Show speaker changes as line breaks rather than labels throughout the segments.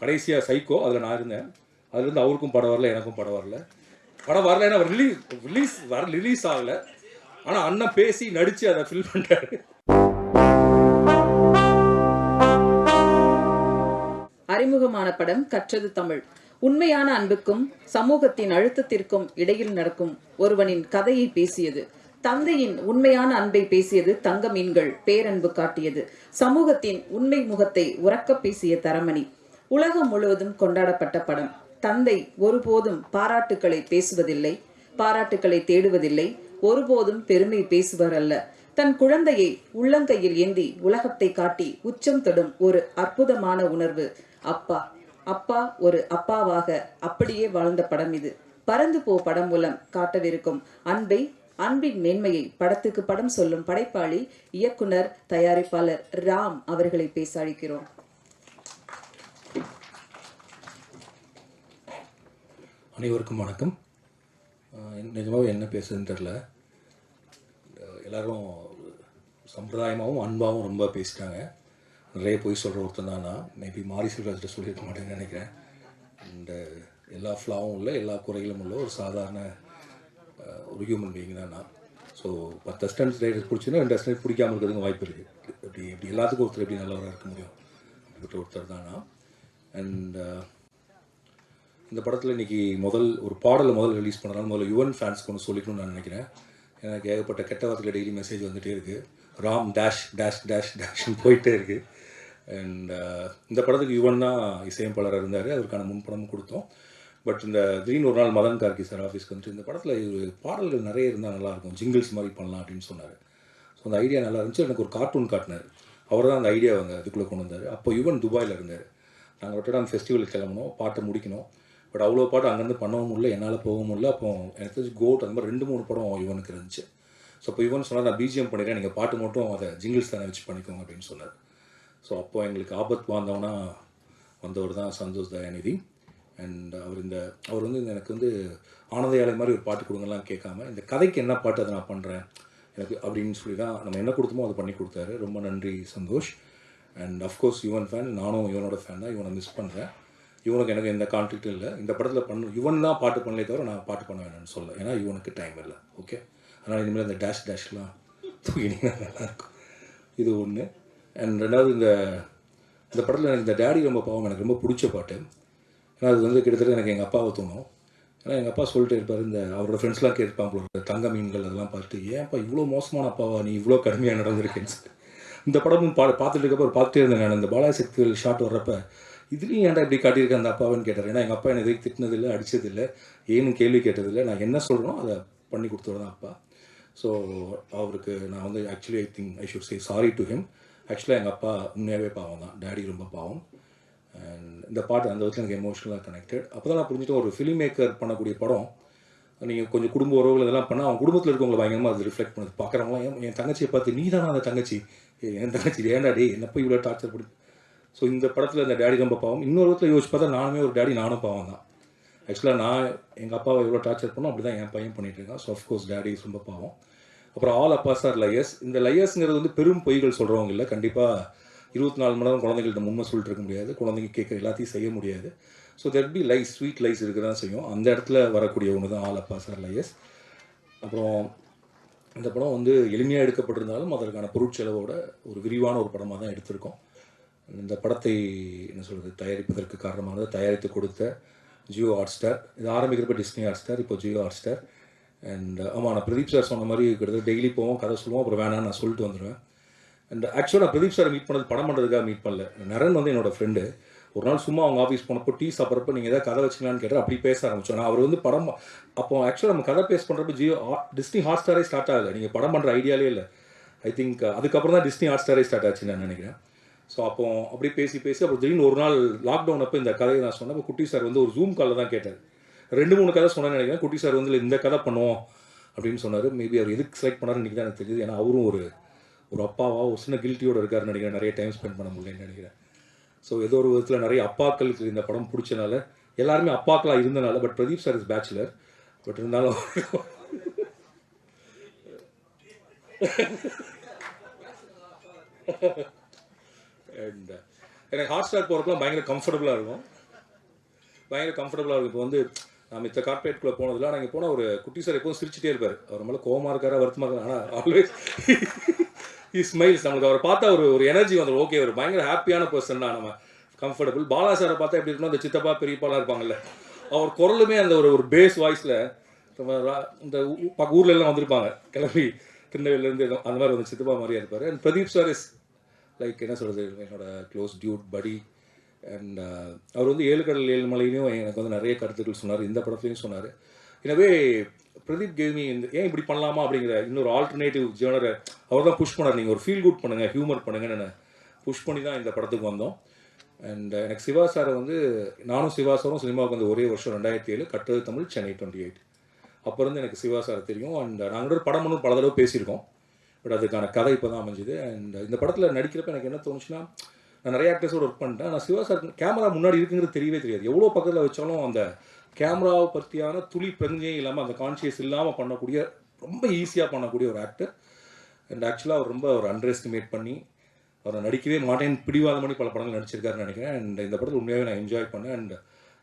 கடைசியாக சைக்கோ அதில் நான் இருந்தேன். அதுலேருந்து அவருக்கும் படம் வரல எனக்கும் படம் வரல. படம் வரலைன்னா அவர் ரிலீஸ் ரிலீஸ் வர ரிலீஸ் ஆகலை. ஆனால் அண்ணன் பேசி நடித்து அதை ஃபில் பண்ணிட்டாரு.
அறிமுகமான படம் கற்றது தமிழ். உண்மையான அன்புக்கும் சமூகத்தின் அழுத்தத்திற்கும் இடையில் நடக்கும் ஒருவனின் கதையை பேசியது. தந்தையின் உண்மையான அன்பை பேசியது தங்க மீன்கள் பேரன்பு காட்டியது. சமூகத்தின் உண்மை முகத்தை உறக்க பேசிய தரமணி. உலகம் முழுவதும் கொண்டாடப்பட்ட படம். தந்தை ஒருபோதும் பாராட்டுக்களை பேசுவதில்லை பாராட்டுக்களை தேடுவதில்லை ஒருபோதும் பெருமை பேசுவர் அல்ல. தன் குழந்தையை உள்ளங்கையில் ஏந்தி உலகத்தை காட்டி உச்சம் தொடும் ஒரு அற்புதமான உணர்வு. அப்பா அப்பா ஒரு அப்பாவாக அப்படியே வாழ்ந்த படம் இது. பறந்து போ படம் மூலம் காட்டவிருக்கும் அன்பை அன்பின் மேன்மையை படத்துக்கு படம் சொல்லும் படைப்பாளி இயக்குனர் தயாரிப்பாளர் ராம் அவர்களை பேச அழைக்கிறோம்.
அனைவருக்கும் வணக்கம். நிஜமாக என்ன பேசுதுன்னு தெரில எல்லோரும் எல்லாரும் சம்பிரதாயமாகவும் அன்பாகவும் ரொம்ப பேசிட்டாங்க. நிறைய போய் சொல்கிற ஒருத்தன் தான் நான். மேபி மாரி செல்வராஜ்கிட்ட சொல்லியிருக்க மாட்டேன்னு நினைக்கிறேன். அண்ட் எல்லா ஃப்ளாவும் இல்லை எல்லா குறைகளும் உள்ள ஒரு சாதாரண ஒரு ஹியூமன் பீயிங் தான் நான். ஸோ பத்து அஸ்டன்ஸ் ரைடர் பிடிச்சின்னா ரெண்டு அஸ்டன்ஸ் பிடிக்காம இருக்கிறதுக்கு வாய்ப்பு இருக்குது இப்படி இப்படி எல்லாத்துக்கும் ஒருத்தர் எப்படி நல்லவராக இருக்க முடியும்? அப்படிப்பட்ட ஒருத்தர் தான் நான். அண்ட் இந்த படத்தில் இன்னைக்கு முதல் ஒரு பாடலை முதல் ரிலீஸ் பண்ணனால முதல்ல யுவன் ஃபேன்ஸ்க்கு ஒன்று சொல்லிக்கணும்னு நான் நினைக்கிறேன். எனக்கு ஏகப்பட்ட கெட்ட வார்த்தையில் டெய்லி மெசேஜ் வந்துகிட்டே இருக்குது ராம் டேஷ் டேஷ் டேஷ் டேஷ்னு போயிட்டே இருக்குது அண்ட் இந்த படத்துக்கு யுவன் தான் இசையமைப்பாளராக இருந்தார். அதற்கான முன்படமும் கொடுத்தோம். பட் இந்த திடீர்னு ஒரு நாள் மதன் கார்கி சார் ஆஃபீஸ்க்கு வந்துட்டு இந்த படத்தில் ஒரு பாடல்கள் நிறைய இருந்தால் நல்லாயிருக்கும் ஜிங்கிள்ஸ் மாதிரி பண்ணலாம் அப்படின்னு சொன்னார். ஸோ அந்த ஐடியா நல்லா இருந்துச்சு. எனக்கு ஒரு கார்ட்டூன் காட்டினார். அவர் தான் அந்த ஐடியா வந்து அதுக்குள்ளே கொண்டு வந்தார். அப்போ யுவன் துபாயில் இருந்தார். நாங்கள் ரொட்டடாம் ஃபெஸ்டிவலுக்கு கிளம்பணும் பாட்டை முடிக்கணும். பட் அவ்வளோ பாட்டு அங்கேருந்து பண்ணவும் முடியல என்னால் போகவும் முடியல. அப்போ எனக்கு தெரிஞ்சு கோட் அந்த மாதிரி ரெண்டு மூணு படம் யுவனுக்கு இருந்துச்சு. ஸோ அப்போ இவன் சொன்னார் நான் பிஜிஎம் பண்ணிடுறேன் நீங்கள் பாட்டு மட்டும் அதை ஜிங்கிள்ஸ் தானே வச்சு பண்ணிக்கோங்க அப்படின்னு சொன்னார். ஸோ அப்போ எங்களுக்கு ஆபத் வாழ்ந்தவனா வந்தவர் தான் சந்தோஷ் தயாநிதி. அண்ட் அவர் இந்த அவர் வந்து இந்த எனக்கு வந்து ஆனந்த மாதிரி ஒரு பாட்டு கொடுங்கலாம் கேட்காம இந்த கதைக்கு என்ன பாட்டு அதை நான் பண்ணுறேன் எனக்கு அப்படின்னு சொல்லி தான் நம்ம என்ன கொடுத்தோமோ அதை பண்ணி கொடுத்தாரு. ரொம்ப நன்றி Santhosh. And of course Yuvan fan நானும் இவனோட ஃபேன் தான். இவனை மிஸ் பண்ணுறேன் இவனுக்கு எனக்கு எந்த கான்ஃப்ளிக்ட்டும் இல்லை. இந்த படத்தில் பண்ண இவன் தான் பாட்டு பண்ணலே தவிர நான் பாட்டு பண்ண வேணும்னு சொல்ல ஏன்னா இவனுக்கு டைம் இல்லை. ஓகே அதனால் இனிமேல் இந்த டேஷ் டேஷ்லாம் தூக்கினீங்கன்னா நல்லாயிருக்கும் இது ஒன்று அண்ட் ரெண்டாவது இந்த இந்த படத்தில் எனக்கு இந்த டேடி ரொம்ப பாவம். எனக்கு ரொம்ப பிடிச்ச பாட்டு. ஏன்னா அது வந்து கிட்டத்தட்ட எனக்கு எங்கள் அப்பாவை தோணும் ஏன்னா எங்கள் அப்பா சொல்லிட்டு இருப்பார் இந்த அவரோட ஃப்ரெண்ட்ஸ்லாம் கேட்பாங்க போல தங்க மீன்கள் அதெல்லாம் பார்த்துட்டு ஏன்ப்பா இவ்வளோ மோசமான அப்பாவா? நீ இவ்வளோ கடுமையாக நடந்திருக்கேன்னு சொல்லி. இந்த படமும் பா பார்த்துட்டு இருக்கப்போ பார்த்துட்டே இருந்தேன் நான். இந்த பாலாசக்திகள் ஷாட் வர்றப்ப இதுலேயும் ஏன்டா இப்படி காட்டியிருக்க அந்த அப்பாவன்னு கேட்டார். ஏன்னா எங்கள் அப்பா என்னை எதுவும் திட்டினதில்லை அடித்ததில்லை ஏன்னு கேள்வி கேட்டதில்லை. நான் என்ன சொல்கிறோம் அதை பண்ணி கொடுத்தவர் அப்பா. ஸோ அவருக்கு நான் வந்து actually I think I should say sorry to him ஆக்சுவலாக எங்கள் அப்பா உண்மையாகவே பாவம் தான். டேடி ரொம்ப பாவம். அண்ட் இந்த பாட்டு அந்த விதத்தில் எனக்கு எமோஷனலாக கனெக்டட் அப்போ தான் நான் புரிஞ்சுட்டு ஒரு ஃபிலிம் மேக்கர் பண்ணக்கூடிய படம் நீங்கள் கொஞ்சம் குடும்ப உறவுகள் இதெல்லாம் பண்ணால் அவங்க குடும்பத்தில் இருக்கவங்களை பயங்கரமாக அது ரிஃப்ளெக்ட் பண்ணுது. பார்க்குறவங்களாம் என் என் தங்கச்சியை பார்த்து நீ தானே அந்த தங்கச்சி? என் தங்கச்சி ஏன்டா டே என்னப்போ இவ்வளோ டார்ச்சர் பண்ணி ஸோ இந்த படத்தில் இந்த டேடி ரொம்ப பாவம். இன்னொரு விதத்தில் யோசிச்சு பார்த்தா நானுமே ஒரு டேடி நானும் பாவம் தான் ஆக்சுவலாக நான் எங்கள் அப்பாவை எவ்வளோ டார்ச்சர் பண்ணோம் அப்படி தான் என் பையன் பண்ணிட்டு இருக்கான். ஸோ அஃப்கோர்ஸ் டேடி ரொம்ப பாவம். அப்புறம் ஆல் அப்பா சார் லையர்ஸ் இந்த லையர்ஸுங்கிறது வந்து பெரும் பொய்கள் சொல்கிறவங்க இல்லை. கண்டிப்பாக இருபத்தி நாலு மணி நேரம் குழந்தைங்கள்ட்ட உண்மை சொல்லிட்டு இருக்க முடியாது. குழந்தைங்க கேட்குற எல்லாத்தையும் செய்ய முடியாது. So that be lies sweet lies இருக்க தான் செய்யும். அந்த இடத்துல வரக்கூடிய ஒன்று தான் ஆல் அப்பா சார் லையர்ஸ் அப்புறம் இந்த படம் வந்து எளிமையாக எடுக்கப்பட்டிருந்தாலும் அதற்கான பொருட்செலவோட ஒரு விரிவான ஒரு படமாக தான் எடுத்திருக்கோம். இந்த படத்தை என்ன சொல்கிறது தயாரிப்பதற்கு காரணமானது தயாரித்து கொடுத்த ஜியோ ஹாட் ஸ்டார் இது ஆரம்பிக்கிறப்ப டிஸ்னி ஹாட் ஸ்டார் இப்போ ஜியோ ஹாட் ஸ்டார் அண்ட் ஆமாம் நான் பிரதீப் சார் சொன்ன மாதிரி கிட்டத்தட்ட டெய்லி போவோம் கதை சொல்லுவோம் அப்புறம் வேணாம் நான் சொல்லிட்டு வந்துடுவேன் அண்ட் ஆக்சுவலாக நான் பிரதீப் சாரை மீட் பண்ணது படம் பண்ணுறதுக்காக மீட் பண்ணல. நரன் வந்து என்னோட ஃப்ரெண்டு ஒரு நாள் சும்மா அவங்க ஆஃபீஸ் போனப்போ டீ சாப்பிட்றப்ப நீங்கள் ஏதாவது கதை வச்சுக்கலான்னு கேட்டால் அப்படி பேச ஆரம்பிச்சோம். நான் அவர் வந்து படம் அப்போ ஆக்சுவலாக நம்ம கதை பேஸ் பண்ணுறப்ப ஜியோ டிஸ்னி ஹாட் ஸ்டாரே ஸ்டார்ட் ஆகலை. நீங்கள் படம் பண்ணுற ஐடியாலே இல்லை. ஐ திங்க் அதுக்கப்புறம் தான் டிஸ்னி ஹாட் ஸ்டாரே ஸ்டார்ட் ஆச்சு நான் நினைக்கிறேன். ஸோ அப்போ அப்படி பேசி பேசி அப்புறம் திடீர்னு ஒரு நாள் லாக்டவுன் அப்போ இந்த கதையை நான் சொன்னப்போ குட்டி சார் வந்து ஒரு ஜூம் காலில் தான் கேட்டார். ரெண்டு மூணு கதை சொன்னேன்னு நினைக்கிறேன். குட்டி சார் வந்து இந்த கதை பண்ணுவோம் அப்படின்னு சொன்னார். மேபி அவர் எதுக்கு செலக்ட் பண்ணாருன்னு இன்றைக்கி தான் எனக்கு தெரியுது. ஏன்னா அவரும் ஒரு ஒரு அப்பாவா ஒரு சின்ன கில்ட்டியோடு இருக்காருன்னு நினைக்கிறேன். நிறைய டைம் ஸ்பெண்ட் பண்ண முடியலன்னு நினைக்கிறேன். ஸோ ஏதோ ஒரு விதத்தில் நிறைய அப்பாக்களுக்கு இந்த படம் பிடிச்சனால. எல்லாருமே அப்பாக்களாக இருந்தனால but Pradeep sir is bachelor but இருந்தாலும் அண்ட் எனக்கு ஹாட் ஸ்டார் போகிறப்பலாம் பயங்கர கம்ஃபர்டபுளாக இருக்கும். பயங்கர கம்ஃபர்டபுளாக இருக்கும். இப்போ வந்து நான் மித்த கார்பரேட்குள்ளே போனதில்ல ஆனால் இங்கே போனால் ஒரு குட்டி சார் எப்போதும் சிரிச்சிட்டே இருப்பார். அவர் மேலே கோமா இருக்காரா வருத்தமாக இருக்காரு? ஆனால் ஆல்வேஸ் ஹி ஸ்மைல்ஸ் நம்மளுக்கு அவரை பார்த்தா ஒரு ஒரு எனர்ஜி வந்துடும் ஓகே ஒரு பயங்கர ஹாப்பியான பர்சன் தான் நம்ம. கம்ஃபர்டபுள் பாலா சாரை பார்த்தா எப்படி இருக்கணும் அந்த சித்தப்பா பெரியப்பாலாம் இருப்பாங்கல்ல. அவர் குரலுமே அந்த ஒரு ஒரு பேஸ் வாய்ஸில் இந்த ஊ- ஊர்ல எல்லாம் வந்திருப்பாங்க. கிளம்பி திருநெல்வேலியிலேருந்து அந்த மாதிரி வந்து சித்தப்பா மாதிரியா இருப்பார். And Pradeep sir is like என்ன சொல்கிறது என்னோட க்ளோஸ் டியூட் படி அண்ட் அவர் வந்து ஏழு கடல் ஏழு மலையிலையும் எனக்கு வந்து நிறைய கருத்துக்கள் சொன்னார். இந்த படத்துலையும் சொன்னார். எனவே பிரதீப் கேமி இந்த ஏன் இப்படி பண்ணலாமா? அப்படிங்கிற இன்னொரு ஆல்டர்னேட்டிவ் ஜேனரை அவர் தான் புஷ் பண்ணார். நீங்கள் ஒரு ஃபீல் குட் பண்ணுங்கள் ஹியூமர் பண்ணுங்கன்னு புஷ் பண்ணி தான் இந்த படத்துக்கு வந்தோம். அண்ட் uh, எனக்கு சிவா சாரை வந்து நானும் சிவா சாரும் சினிமாவுக்கு வந்து ஒரே வருஷம் ரெண்டாயிரத்தி ஏழு கட்டுறது தமிழ் சென்னை டுவெண்ட்டி எயிட் அப்போ இருந்து எனக்கு சிவா சார் தெரியும். அண்ட் நாங்கள் ஒரு படம் ஒன்று பல தடவை பேசியிருக்கோம். பட் அதுக்கான கதை இப்போ தான் அமைஞ்சுது. அண்ட் இந்த படத்தில் நடிக்கிறப்ப எனக்கு என்ன தோணுச்சுன்னா நான் நிறைய ஆக்டர்ஸோடு ஒர்க் பண்ணிட்டேன். நான் சிவா சார் கேமரா முன்னாடி இருக்குங்கிறது தெரியவே தெரியாது. எவ்வளோ பக்கத்தில் வச்சாலும் அந்த கேமராவை பற்றியான துளி பிரஞ்சையும் இல்லாமல் அந்த கான்ஷியஸ் இல்லாமல் பண்ணக்கூடிய ரொம்ப ஈஸியாக பண்ணக்கூடிய ஒரு ஆக்டர் அண்ட் ஆக்சுவலாக அவர் ரொம்ப ஒரு அண்டர் எஸ்டிமேட் பண்ணி அவரை நடிக்கவே மாட்டேன் பிடிவாத பண்ணி பல படங்கள் நடிச்சிருக்காருன்னு நினைக்கிறேன். அண்ட் இந்த படத்தில் உண்மையாகவே நான் என்ஜாய் பண்ணேன். அண்ட்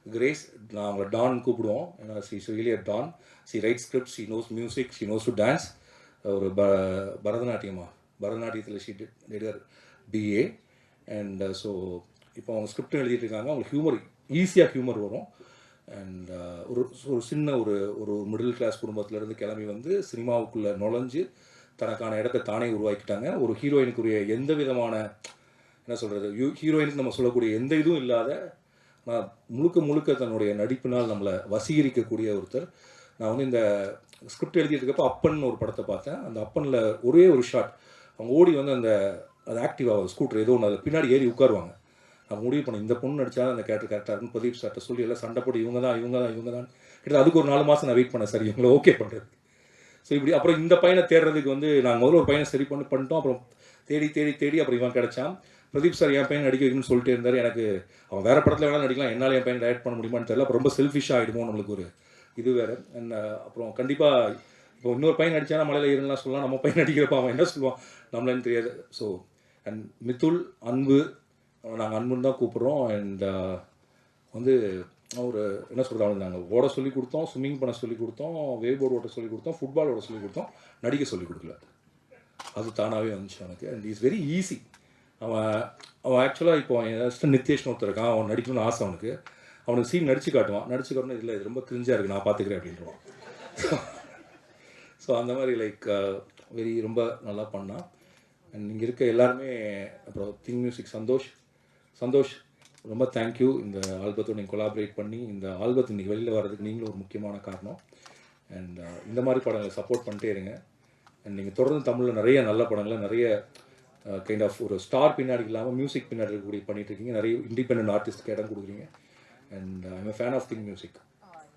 கிரேஸ் நான் அவங்களை டான் கூப்பிடுவோம். ஏன்னா she really don she write script she knows music she knows to dance ஒரு ப பரதநாட்டியமா? பரதநாட்டியத்தில் she did her BA and so இப்போ அவங்க ஸ்கிரிப்ட் எழுதிட்டு இருக்காங்க. அவங்களுக்கு ஹியூமர் ஈஸியாக ஹியூமர் வரும். அண்ட் uh, ஒரு ஒரு சின்ன ஒரு ஒரு மிடில் கிளாஸ் குடும்பத்திலேருந்து கிளம்பி வந்து சினிமாவுக்குள்ளே நுழைஞ்சு தனக்கான இடத்த தானே உருவாக்கிட்டாங்க. ஒரு ஹீரோயினுக்குரிய எந்த விதமான என்ன சொல்கிறது ஹீரோயினுக்கு நம்ம சொல்லக்கூடிய எந்த இதுவும் இல்லாத நான் முழுக்க முழுக்க தன்னுடைய நடிப்பினால் நம்மளை வசீகரிக்கக்கூடிய ஒருத்தர். நான் வந்து இந்த ஸ்கிரிப்ட் எழுதிட்டு அப்பன் ஒரு படத்தை பார்த்தேன். அந்த அப்பனில் ஒரே ஒரு ஷாட் அவங்க ஓடி வந்து அந்த அது ஆக்டிவாக ஸ்கூட்டர் ஏதோ ஒன்று அது பின்னாடி ஏறி உட்காருவாங்க. நான் முடிவு பண்ணேன் இந்த பொண்ணு நடிச்சா அந்த கேரக்டர் கரெக்டாக இருக்கும் பிரதீப் சார்ட்ட சொல்லி எல்லாம் சண்டை போட்டு இவங்க தான் இவங்க தான் இவங்க தான் கிட்டத்தட்ட அதுக்கு ஒரு நாலு மாதம் நான் வெயிட் பண்ணேன் சரி இவங்களை ஓகே பண்ணுறது ஸோ இப்படி அப்புறம் இந்த பையனை தேடுறதுக்கு வந்து நாங்கள் முதல்ல ஒரு பையனை சரி பண்ணி பண்ணிட்டோம். அப்புறம் தேடி தேடி தேடி அப்புறம் இவன் கிடைச்சான். பிரதீப் சார் என் பையன் நடிக்க வைக்கணும்னு சொல்லிட்டு இருந்தார். எனக்கு அவன் வேறு படத்தில் வேணாலும் நடிக்கலாம் என்னால் என் பையன் டைரக்ட் பண்ண முடியுமான்னு தெரியல. அப்போ ரொம்ப செல்ஃபிஷாக ஆகிடுமோ நம்மளுக்கு ஒரு இது வேறு. அப்புறம் கண்டிப்பாக இப்போ இன்னொரு பையன் நடிச்சானா மலையில் ஏறுலாம் சொல்லலாம். நம்ம பையன் நடிக்கிறப்ப அவன் என்ன சொல்லுவான்? நம்மளன்னு தெரியாது. ஸோ அண்ட் மித்துல் அன்பு நாங்கள் அன்புன்னு தான் கூப்பிட்றோம். அண்ட் uh, வந்து ஒரு என்ன சொல்கிறது அவனுக்கு நாங்கள் ஓட சொல்லி கொடுத்தோம் ஸ்விம்மிங் பண்ண சொல்லி கொடுத்தோம் வேவ் போர்டு ஓட்ட சொல்லி கொடுத்தோம் ஃபுட்பால் ஓட சொல்லி கொடுத்தோம். நடிக்க சொல்லி கொடுக்கல அது. தானாகவே வந்துச்சு அவனுக்கு. அண்ட் இஸ் வெரி ஈஸி அவன் அவன் ஆக்சுவலாக இப்போ நித்யேஷ்னு ஒருத்தர் இருக்கான். அவன் நடிக்கணும்னு ஆசை அவனுக்கு. அவனுக்கு சீன் நடிச்சு காட்டுவான். நடிச்சு காட்டணும் இல்லை இது ரொம்ப கிரிஞ்சாக இருக்குது நான் பார்த்துக்கிறேன் அப்படின்றான் ஸோ அந்த மாதிரி லைக் வெரி uh, ரொம்ப நல்லா பண்ணான் அண்ட் இங்கே இருக்க எல்லாருமே அப்புறம் திங் மியூசிக் சந்தோஷ். சந்தோஷ் ரொம்ப தேங்க்யூ இந்த ஆல்பத்தோட நீங்கள் கொலாபரேட் பண்ணி இந்த ஆல்பத் இன்றைக்கி வெளியில் வர்றதுக்கு நீங்களும் ஒரு முக்கியமான காரணம். அண்ட் uh, இந்த மாதிரி படங்களை சப்போர்ட் பண்ணிட்டே இருங்க. அண்ட் நீங்கள் தொடர்ந்து தமிழில் நிறைய நல்ல படங்களை நிறைய uh, கைண்ட் ஆஃப் ஒரு ஸ்டார் பின்னாடி இல்லாமல் மியூசிக் பின்னாடி இருக்கக்கூடிய பண்ணிட்டு இருக்கீங்க. நிறைய இண்டிபெண்ட் ஆர்டிஸ்ட்க்கு இடம் கொடுக்குறீங்க. And I'm a fan of Think Music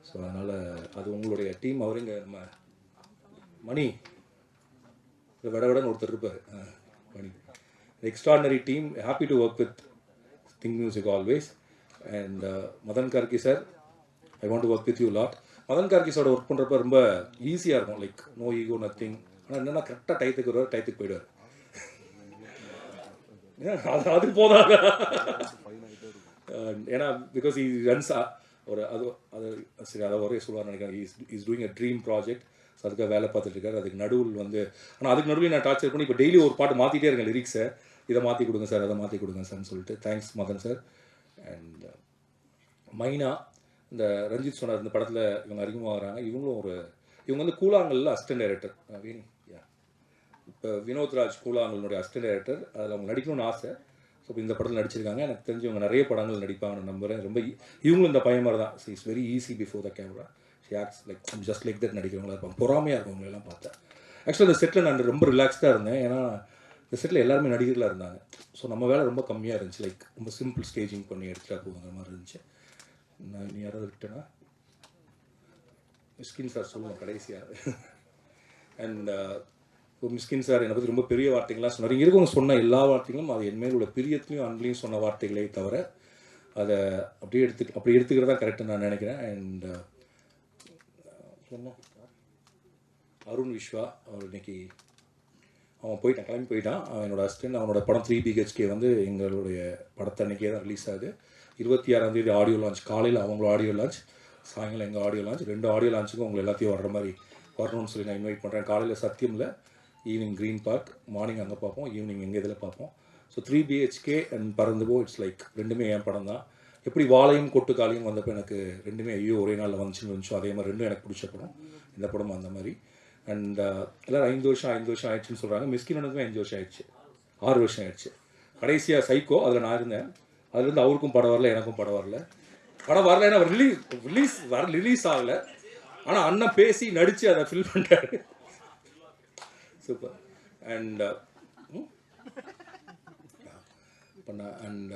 so அதனால் அது உங்களுடைய டீம் அவர் இங்கே நம்ம மணி. இந்த விட விடன்னு ஒருத்தர் இருப்பார். Mani. Extraordinary team happy to work with Think Music always and Madhan Karky sir I want to work with you lot Madhan கார்கிஸோட work பண்ணுறப்ப ரொம்ப ஈஸியாக இருக்கும். லைக் நோ ஈகோ நத்திங் ஆனால் என்னென்னா கரெக்டாக டயத்துக்கு வருவார் டயத்துக்கு போயிடுவார். அது அது போதாதா? Um, ஏன்னா பிகாஸ் ஈ ரன்ஸ் ஒரு அது அது சரி அதை ஒரே சொல்லுவார் நினைக்கிறேன். Is is doing a dream project so அதுக்காக வேலை பார்த்துட்டு இருக்காரு. அதுக்கு நடுவில் வந்து ஆனால் அதுக்கு நடுவில் நான் டார்ச்சர் பண்ணி இப்போ டெய்லி ஒரு பாட்டு மாற்றிட்டே இருக்கேன் லிரிக்ஸை இதை மாற்றி கொடுங்க சார் அதை மாற்றி கொடுங்க சார்னு சொல்லிட்டு. Thanks Madhan sir. And uh, Myna இந்த ரஞ்சித் சொன்னார் இந்த படத்தில் இவங்க அறிமுகமாகறாங்க இவங்களும் ஒரு இவங்க வந்து கூலாங்கல்ல அசிஸ்டன்ட் டைரக்டர் வீணி யா இப்போ வினோத்ராஜ் கூலாங்கலினுடைய அசிஸ்டன்ட் டைரக்டர் அதில் அவங்க நடிக்கணும்னு ஆசை. ஸோ இந்த படத்தில் நடிச்சிருக்காங்க. எனக்கு தெரிஞ்சு இவங்க நிறைய படங்கள் நடிப்பாங்கன்னு நம்புகிறேன் ரொம்ப இவங்களும் இந்த பையன் மாதிரி தான் is very easy before the camera she acts like just like that நடிக்கிறவங்களா இருப்பாங்க. பொறாமையாக இருக்கவங்களெல்லாம் பார்த்தேன் ஆக்சுவலாக இந்த செட்டில் நான் ரொம்ப ரிலாக்ஸ்டாக இருந்தேன். ஏன்னா இந்த செட்டில் எல்லாருமே நடிகர்களாக இருந்தாங்க. ஸோ நம்ம வேலை ரொம்ப கம்மியாக இருந்துச்சு. லைக் ரொம்ப சிம்பிள் ஸ்டேஜிங் பண்ணி எடுத்துகிட்டா போகிற மாதிரி இருந்துச்சு. நான் நீ யாராவது விட்டேன்னா மிஸ்கின் சார் சொல்லுவோம் கடைசியாக அண்ட் இப்போ மிஸ்கின் சார் என்னை பற்றி ரொம்ப பெரிய வார்த்தைகள்லாம் சொன்னார். இங்கே இருக்கவங்க சொன்ன எல்லா வார்த்தைகளும் அது என் மேல் உள்ள பிரியத்துலையும் அன்புலையும் சொன்ன வார்த்தைகளே தவிர அதை அப்படியே எடுத்து அப்படி எடுத்துக்கிறதா கரெக்டாக நான் நினைக்கிறேன். அண்ட் சொன்னோம் uh, அருண் விஸ்வா அவர் இன்னைக்கு அவன் போயிட்டான் கிளம்பி போயிட்டான். அவனோட என்னோட அசிஸ்டன்ட் அவனோட படம் த்ரீ பிஹெச்கே வந்து எங்களுடைய படத்தை அன்றைக்கே தான் ரிலீஸ் ஆகுது. இருபத்தி ஆறாம் தேதி ஆடியோ லான்ச் காலையில் அவங்களோட ஆடியோ லான்ச் சாயங்காலம் எங்கள் ஆடியோ லான்ச் ரெண்டு ஆடியோ லான்ச்சுக்கும் உங்களை எல்லாத்தையும் வர்ற மாதிரி வரணும்னு சொல்லி நான் இன்வைட் பண்ணுறேன் காலையில் சத்தியமில் ஈவினிங் க்ரீன் பார்க் மார்னிங் அங்கே பார்ப்போம் ஈவினிங் எங்கள் இதில் பார்ப்போம். So three BHK and Paranthu Po it's like ரெண்டுமே என் படம் தான். எப்படி வாழையும் கொட்டுக்காலையும் வந்தப்போ எனக்கு ரெண்டுமே ஐயோ ஒரே நாளில் வந்துச்சுன்னு வந்துச்சோ அதே மாதிரி ரெண்டும் எனக்கு பிடிச்ச படம். இந்த படம் அந்த மாதிரி. அண்ட் uh, எல்லோரும் ஐந்து வருஷம் ஐந்து வருஷம் ஆயிடுச்சுன்னு சொல்கிறாங்க மிஸ்கினனுக்குமே அஞ்சு வருஷம் ஆயிடுச்சு. ஆறு வருஷம் ஆயிடுச்சு. கடைசியாக சைக்கோ அதில் நான் இருந்தேன். அதுலேருந்து அவருக்கும் படம் வரல எனக்கும் படம் வரல. படம் வரல ஏன்னா ரிலீஸ் ரிலீஸ் வர ரிலீஸ் ஆகலை. ஆனால் அண்ணன் பேசி நடித்து அதை ஃபில் பண்ணிட்டாரு. சூப்பர் அண்ட் பண்ண அண்ட்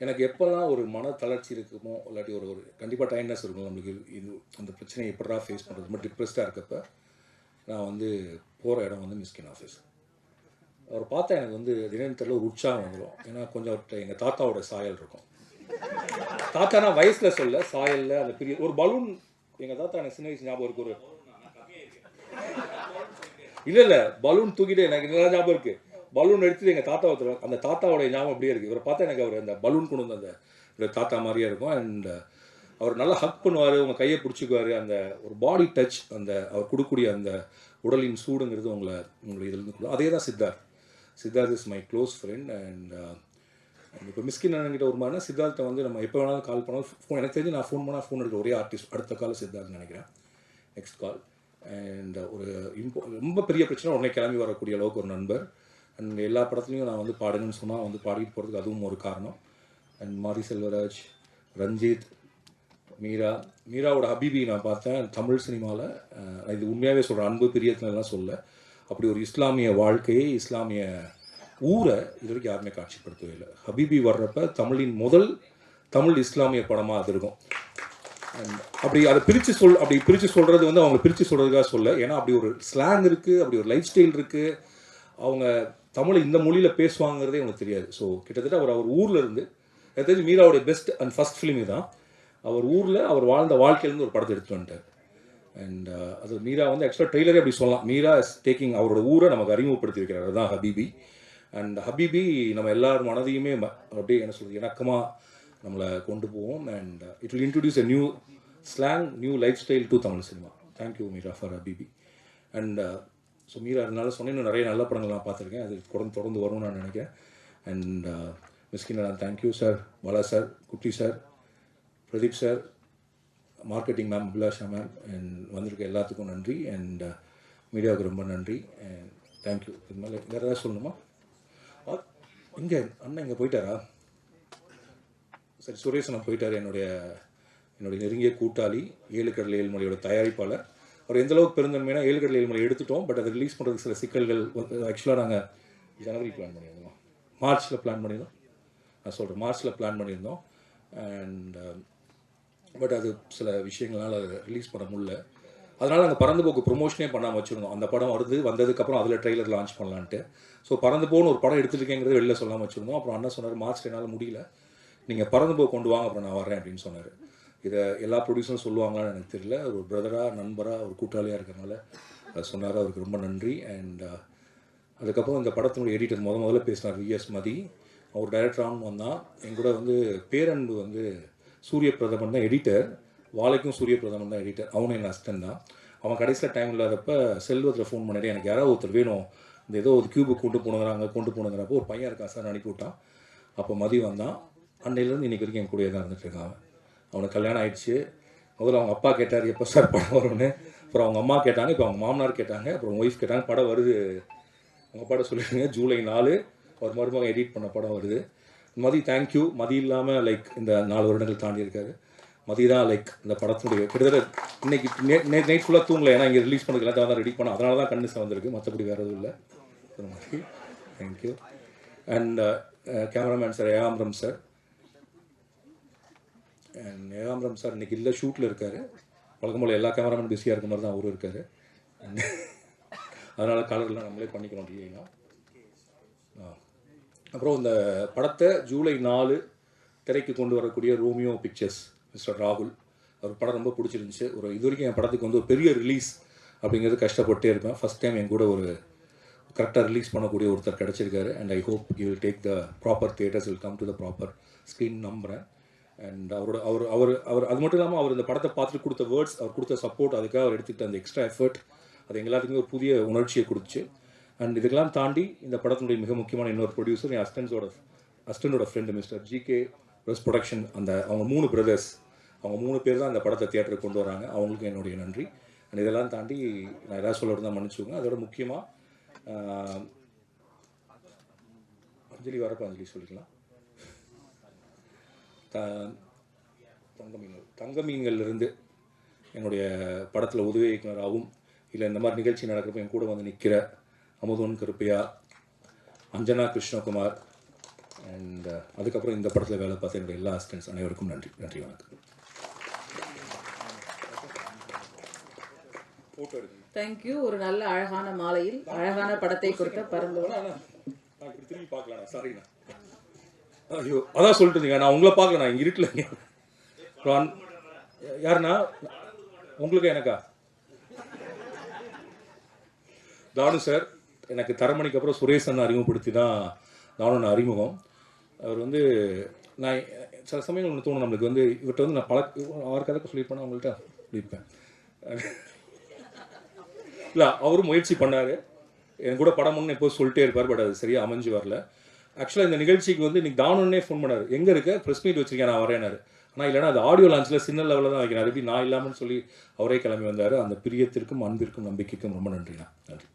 எனக்கு எப்போல்லாம் ஒரு மன தளர்ச்சி இருக்குமோ இல்லாட்டி ஒரு ஒரு கண்டிப்பாக டைட்னஸ் இருக்கும் நம்மளுக்கு இது- அந்த பிரச்சனையை எப்படா ஃபேஸ் பண்ணுறது ரொம்ப டிப்ரெஸ்டாக இருக்கப்ப நான் வந்து போகிற இடம் வந்து மிஸ்கின் ஆஃபீஸ் அவர் பார்த்தா எனக்கு வந்து தினம் தெரியல ஒரு உற்சாகம் வந்துடும் ஏன்னா கொஞ்சம் அவர்கிட்ட எங்கள் தாத்தாவோட சாயல் இருக்கும். தாத்தா நான் வயசில் சொல்ல சாயலில் அந்த பெரிய ஒரு பலூன் எங்கள் தாத்தா எனக்கு சின்ன வயசு ஞாபகம் இருக்கு ஒரு இல்ல இல்ல. பலூன் தூக்கிட்டு எனக்கு நல்லா ஞாபகம் இருக்கு. பலூன் எடுத்துட்டு எங்க தாத்தா ஒருத்தர் அந்த தாத்தாவோட ஞாபகம் அப்படியே இருக்கு. இவரை பார்த்தா எனக்கு அவர் அந்த பலூன் கொண்டு வந்த அந்த ஒரு தாத்தா மாதிரியே இருக்கும். அண்ட் அவர் நல்லா ஹக் பண்ணுவார். உங்க கையை பிடிச்சிக்குவார். அந்த ஒரு பாடி டச் அந்த அவர் கொடுக்கக்கூடிய அந்த உடலின் சூடுங்கிறது உங்களை உங்களுடைய இதில் இருந்து அதே தான் Siddharth. Siddharth is my close friend and இப்போ மிஸ்கின் அண்ணன்கிட்ட ஒரு மாதிரினா சித்தார்த்தை வந்து நம்ம எப்போ வேணாலும் கால் பண்ணாலும் ஃபோன் எனக்கு தெரிஞ்சு நான் ஃபோன் பண்ணால் ஃபோன் எடுக்கிற ஒரே ஆர்டிஸ்ட் அடுத்த கால் சித்தார்த் நினைக்கிறேன். நெக்ஸ்ட் கால் அண்ட் uh, ஒரு இம்போ ரொம்ப பெரிய பிரச்சனை உடனே கிளம்பி வரக்கூடிய அளவுக்கு ஒரு நண்பர். அண்ட் எல்லா படத்துலையும் நான் வந்து பாடுங்கன்னு சொன்னால் வந்து பாடிட்டு போகிறதுக்கு அதுவும் ஒரு காரணம். அண்ட் மாரி செல்வராஜ் ரஞ்சித் மீரா மீராவோட ஹபீபி நான் பார்த்தேன் தமிழ் சினிமாவில் இது உண்மையாகவே சொல்கிறேன் அன்பு பிரியத்துலலாம் சொல்ல. அப்படி ஒரு இஸ்லாமிய வாழ்க்கையை இஸ்லாமிய ஊரை இது வரைக்கும் யாருமே காட்சிப்படுத்தவே இல்லை. ஹபீபி வர்றப்ப தமிழின் முதல் தமிழ் இஸ்லாமிய படமாக அது இருக்கும். அப்படி அதை பிரித்து சொல் அப்படி பிரித்து சொல்கிறது வந்து அவங்க பிரித்து சொல்கிறதுக்காக சொல்ல. ஏன்னா அப்படி ஒரு ஸ்லாங் இருக்குது அப்படி ஒரு லைஃப் ஸ்டைல் இருக்குது அவங்க தமிழை இந்த மொழியில் பேசுவாங்கிறதே எனக்கு தெரியாது. ஸோ கிட்டத்தட்ட அவர் அவர் ஊரில் இருந்து எனக்கு தெரிஞ்சு மீராவுடைய பெஸ்ட் அண்ட் ஃபர்ஸ்ட் ஃபிலிம் தான் அவர் ஊரில் அவர் வாழ்ந்த வாழ்க்கையிலேருந்து ஒரு படத்தை எடுத்துட்டு வந்துட்டார். அண்ட் uh, அது மீரா வந்து ஆக்சுவலாக ட்ரெய்லரே அப்படி சொல்லலாம். மீரா இஸ் டேக்கிங் அவரோட ஊரை நமக்கு அறிமுகப்படுத்தி இருக்கிறார். அதுதான் ஹபீபி. அண்ட் ஹபீபி நம்ம எல்லார் மனதையுமே அப்படியே என்ன சொல்கிறது இணக்கமாக நம்மளை கொண்டு போவோம் and it will introduce a new slang new lifestyle to Tamil cinema thank you Meera for அபிபி and so Meera அதனால சொன்னேன். இன்னும் நிறைய நல்ல படங்கள் நான் பார்த்துருக்கேன். அது தொடர்ந்து தொடர்ந்து வரும்னு நான் நினைக்கிறேன். அண்ட் மிஸ்கின் நான் thank you sir Bala sir Kutty sir Pradeep sir marketing ma'am Abhilasha ma'am and வந்திருக்க எல்லாத்துக்கும் நன்றி. அண்ட் uh, மீடியாவுக்கு ரொம்ப நன்றி. அண்ட் தேங்க்யூ இது மேலே வேறு ஏதாவது சொல்லணுமா? இங்கே அண்ணன் இங்கே போயிட்டாரா? சரி சுரேஷ் நான் போயிட்டார் என்னுடைய என்னுடைய நெருங்கிய கூட்டாளி ஏழு கடல் ஏழுமலையோட தயாரிப்பாளர். அவர் எந்த அளவுக்கு பெருந்தன்மைனா ஏழு கடல் ஏழுமலை எடுத்துட்டோம் பட் அதை ரிலீஸ் பண்ணுறதுக்கு சில சிக்கல்கள் ஆக்சுவலாக நாங்கள் ஜனவரி பிளான் பண்ணியிருந்தோம். மார்ச்சில் பிளான் பண்ணியிருந்தோம். நான் சொல்கிறேன் மார்ச்சில் பிளான் பண்ணியிருந்தோம். அண்ட் பட் um, அது சில விஷயங்களால் அதை ரிலீஸ் பண்ண முடியல. அதனால் நாங்கள் பறந்து போக்கு ப்ரொமோஷனே பண்ணாமல் வச்சுருந்தோம். அந்த படம் வருது வந்ததுக்கப்புறம் அதில் ட்ரெய்லர் லான்ச் பண்ணலான்ட்டு. ஸோ பறந்து போன்னு ஒரு படம் எடுத்துருக்கேங்கிறது வெளில சொல்லாமல் வச்சுருந்தோம். அப்புறம் அண்ணன் சொன்னார் மார்ச் என்னால் முடியல. நீங்கள் பறந்து போய் கொண்டு வாங்க அப்புறம் நான் வரேன் அப்படின்னு சொன்னார். இதை எல்லா ப்ரொடியூசரும் சொல்லுவாங்களான்னு எனக்கு தெரியல. ஒரு பிரதராக நண்பராக ஒரு கூட்டாளியாக இருக்கிறனால அதை சொன்னார். அவருக்கு ரொம்ப நன்றி. அண்ட் அதுக்கப்புறம் இந்த படத்தினுடைய எடிட்டர் முத முதல்ல பேசினார் விஎஸ் மதி. அவர் டைரக்டராகவும் வந்தான். என் கூட வந்து பேரன்பு வந்து சூரிய பிரதமன் தான் எடிட்டர் வாழைக்கும் சூரிய பிரதமன் தான் எடிட்டர் அவனும் என் அஸ்டன் தான். அவன் கடைசியில் டைம் இல்லாதப்ப செல்வத்தில் ஃபோன் பண்ணிட்டு எனக்கு யாராவது ஒருத்தர் வேணும். இந்த ஏதோ ஒரு கியூபுக்கு கொண்டு போனுங்கிறாங்க கொண்டு போனுங்கிறப்போ ஒரு பையன் இருக்கான் சார் அனுப்பி விட்டான். அப்போ மதி வந்தான். அன்னையிலேருந்து இன்னைக்கு வரைக்கும் என் கூடயே தான் இருந்துட்டு அவனுக்கு கல்யாணம் ஆயிடுச்சு. முதல்ல அவங்க அப்பா கேட்டார் எப்போ சார் படம் வரும்னு. அப்புறம் அவங்க அம்மா கேட்டாங்க இப்போ அவங்க மாமனார் கேட்டாங்க அப்புறம் ஒய்ஃப் கேட்டாங்க படம் வருது. அவங்க படம் சொல்லிடுங்க ஜூலை நாலு அவர் மருமகன் எடிட் பண்ண படம் வருது. மதி தேங்க்யூ மதி இல்லாமல் லைக் இந்த நாலு வருடங்கள் தாண்டி இருக்காரு. மதி தான் லைக் இந்த படத்தினுடைய கிட்டத்தட்ட இன்னைக்கு நே நைட் ஃபுல்லாக தூங்கல. ஏன்னா இங்கே ரிலீஸ் பண்ணதுக்கு எல்லாத்தையும் தான் ரெடி பண்ண அதனால தான் கண்ணு வந்திருக்கு மற்றபடி வேறு எதுவும் இல்லை. மாதிரி. Thank you and cameraman sir Ekambaram sir Ekambaram sir இன்னைக்கு இல்லை ஷூட்டில் இருக்கார். வழக்கம் போல் எல்லா கேமராமேன் பிஸியாக இருக்க மாதிரி தான் அவரும் இருக்கார். அதனால் கலர்லாம் நம்மளே பண்ணிக்கிறோம் டிஐனா அப்புறம் இந்த படத்தை ஜூலை நாலு திரைக்கு கொண்டு வரக்கூடிய ரோமியோ பிக்சர்ஸ் மிஸ்டர் ராகுல். அவர் படம் ரொம்ப பிடிச்சிருந்துச்சு. ஒரு இது வரைக்கும் என் படத்துக்கு வந்து ஒரு பெரிய ரிலீஸ் அப்படிங்கிறது கஷ்டப்பட்டே இருப்பேன். ஃபஸ்ட் டைம் என் கூட ஒரு கரெக்டாக ரிலீஸ் பண்ணக்கூடிய ஒருத்தர் கிடச்சிருக்காரு. And I hope you will take the proper theatres will come to the proper screen நம்புகிறேன் அண்ட் அவரோட அவர் அவர் அவர் அது மட்டும் இல்லாமல் அவர் இந்த படத்தை பார்த்துட்டு கொடுத்த வேர்ட்ஸ் அவர் கொடுத்த சப்போர்ட் அதுக்காக அவர் எடுத்துக்கிட்ட அந்த எக்ஸ்ட்ரா எஃபர்ட் அது எல்லாத்துக்குமே ஒரு புதிய உணர்ச்சியை கொடுத்துச்சு. அண்ட் இதுக்கெல்லாம் தாண்டி இந்த படத்தினுடைய மிக முக்கியமான இன்னொரு ப்ரொடியூசர் என் அஸ்டன்ஸோட அஸ்டண்டோட friend mister G K press production அந்த அவங்க மூணு பிரதர்ஸ் அவங்க மூணு பேர் தான் அந்த படத்தை தியேட்டருக்கு கொண்டு வராங்க. அவங்களுக்கு என்னுடைய நன்றி. அண்ட் இதெல்லாம் தாண்டி நான் ஏதாவது சொல்ல இருந்தால் மன்னிச்சுக்கோங்க அதோட முக்கியமாக அஞ்சலி வரப்போ அஞ்சலி சொல்லிக்கலாம். த தங்க மீன்கள் தங்க மீன்கள்லேருந்து என்னுடைய படத்தில் உதவி இயக்குனராகவும் இல்லை இந்த மாதிரி நிகழ்ச்சி நடக்கிறப்ப என் கூட வந்து நிற்கிற அமுதன் கருப்பையா அஞ்சனா கிருஷ்ணகுமார் அண்ட் அதுக்கப்புறம் இந்த படத்தில் வேலை பார்த்த என்னுடைய எல்லா அசிஸ்டன்ஸ் அனைவருக்கும் நன்றி நன்றி வணக்கம்.
தேங்க்யூ ஒரு நல்ல அழகான மாலையில் அழகான படத்தை கொடுத்த பரந்து
நான் இப்படி திரும்பி பார்க்கலாம் சாரிண்ணா ஐயோ அதான் சொல்லிட்டு இருந்தீங்க. நான் உங்களை பார்க்கல நான் இங்கே இருட்டில் யாருண்ணா? உங்களுக்கு எனக்கா? தானு சார் எனக்கு தரமணிக்கு அப்புறம் சுரேஷ் அண்ணன் அறிமுகப்படுத்தி தான் தானு அறிமுகம். அவர் வந்து நான் சில சமயம் ஒன்று தோணும் நம்மளுக்கு வந்து இவர்கிட்ட வந்து நான் பல அவர் கதைக்கு சொல்லியிருப்பேன் அவங்கள்ட்ட சொல்லியிருப்பேன் இல்லை அவரும் முயற்சி பண்ணார். என் கூட படம் ஒன்று எப்போ சொல்லிட்டே இருப்பார் பட் அது சரியாக அமைஞ்சு வரல. ஆக்சுவலாக இந்த நிகழ்ச்சிக்கு வந்து இன்னைக்கு தானொன்னே ஃபோன் பண்ணார். எங்கே இருக்க? ப்ரெஸ் மீட் வச்சிருக்கேன் நான் வரேனாரு ஆனால் இல்லைனா அது ஆடியோ லான்ச்சில் சின்ன லெவலில் தான் வைக்கிறேன் அது நான் இல்லாமல்னு சொல்லி அவரே கிளம்பி வந்தார். அந்த பிரியத்திற்கும் அன்பிற்கும் நம்பிக்கைக்கும் ரொம்ப நன்றிண்ணா. நன்றி.